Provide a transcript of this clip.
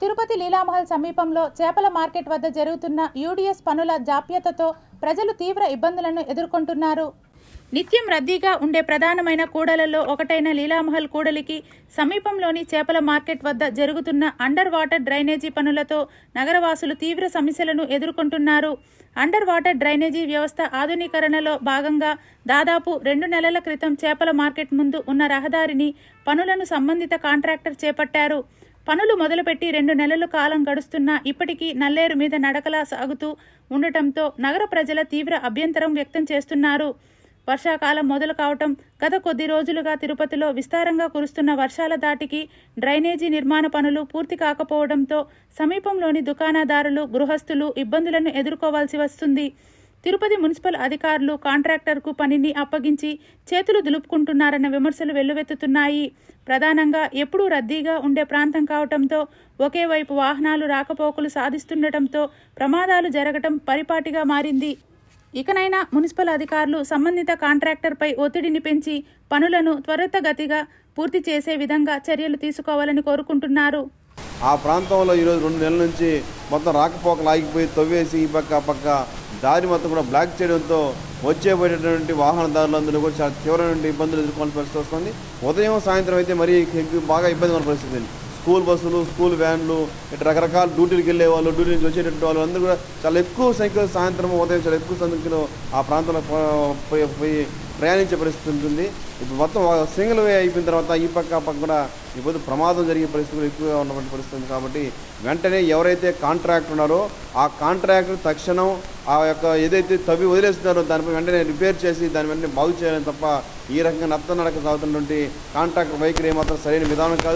తిరుపతి లీలామహల్ సమీపంలో చేపల మార్కెట్ వద్ద జరుగుతున్న యూడిఎస్ పనుల జాప్యతతో ప్రజలు తీవ్ర ఇబ్బందులను ఎదుర్కొంటున్నారు. నిత్యం రద్దీగా ఉండే ప్రధానమైన కూడలలో ఒకటైన లీలామహల్ కూడలికి సమీపంలోని చేపల మార్కెట్ వద్ద జరుగుతున్న అండర్ వాటర్ డ్రైనేజీ పనులతో నగరవాసులు తీవ్ర సమస్యలను ఎదుర్కొంటున్నారు. అండర్ వాటర్ డ్రైనేజీ వ్యవస్థ ఆధునీకరణలో భాగంగా దాదాపు రెండు నెలల క్రితం చేపల మార్కెట్ ముందు ఉన్న రహదారిని పనులను సంబంధిత కాంట్రాక్టర్ చేపట్టారు. పనులు మొదలుపెట్టి రెండు నెలల కాలం గడుస్తున్నా ఇప్పటికీ నల్లేరు మీద నడకలా సాగుతూ ఉండటంతో నగర ప్రజల తీవ్ర అభ్యంతరం వ్యక్తం చేస్తున్నారు. వర్షాకాలం మొదలు కావటం గత కొద్ది రోజులుగా తిరుపతిలో విస్తారంగా కురుస్తున్న వర్షాల దాటికి డ్రైనేజీ నిర్మాణ పనులు పూర్తి కాకపోవడంతో సమీపంలోని దుకాణదారులు గృహస్థులు ఇబ్బందులను ఎదుర్కోవాల్సి వస్తుంది. తిరుపతి మున్సిపల్ అధికారులు కాంట్రాక్టర్కు పనిని అప్పగించి చేతులు దులుపుకుంటున్నారన్న విమర్శలు వెల్లువెత్తుతున్నాయి. ప్రధానంగా ఎప్పుడూ రద్దీగా ఉండే ప్రాంతం కావటంతో ఒకే వైపు వాహనాలు రాకపోకలు సాధిస్తుండటంతో ప్రమాదాలు జరగటం పరిపాటిగా మారింది. ఇకనైనా మున్సిపల్ అధికారులు సంబంధిత కాంట్రాక్టర్పై ఒత్తిడిని పెంచి పనులను త్వరితగతిగా పూర్తి చేసే విధంగా చర్యలు తీసుకోవాలని కోరుకుంటున్నారు. ఆ ప్రాంతంలో ఈరోజు రెండు నెలల నుంచి మొత్తం రాకపోకలు ఆగిపోయి తవ్వేసి ఈ పక్క పక్క దారి మొత్తం కూడా బ్లాక్ చేయడంతో వచ్చే పోయేటటువంటి వాహనదారులందరూ కూడా చాలా తీవ్రమైన ఇబ్బందులు ఎదుర్కోవాల్సిన పరిస్థితి వస్తుంది. ఉదయం సాయంత్రం అయితే మరీ బాగా ఇబ్బంది ఉన్న పరిస్థితి స్కూల్ బస్సులు స్కూల్ వ్యాన్లు ఇటు రకరకాల డ్యూటీలకు వెళ్ళే వాళ్ళు డ్యూటీ నుంచి వచ్చేటటువంటి వాళ్ళు అందరూ కూడా చాలా ఎక్కువ సంఖ్యలో సాయంత్రం ఉదయం చాలా ఎక్కువ సంఖ్యలో ఆ ప్రాంతంలో పోయి పోయి ప్రయాణించే పరిస్థితి ఉంటుంది. ఇప్పుడు మొత్తం సింగిల్ వే అయిపోయిన తర్వాత ఈ పక్క ఆ పక్క కూడా ఇప్పుడు ప్రమాదం జరిగే పరిస్థితులు ఎక్కువగా ఉన్నటువంటి పరిస్థితి కాబట్టి వెంటనే ఎవరైతే కాంట్రాక్ట్ ఉన్నారో ఆ కాంట్రాక్టర్ తక్షణం ఆ యొక్క ఏదైతే తవ్వి వదిలేస్తున్నారో దానిపై వెంటనే రిపేర్ చేసి దాని వెంటనే బాగు చేయాలని తప్ప ఈ రకంగా నత్త నడక సాగుతున్నటువంటి కాంట్రాక్టర్ వైఖరి ఏమాత్రం సరైన విధానం కాదు.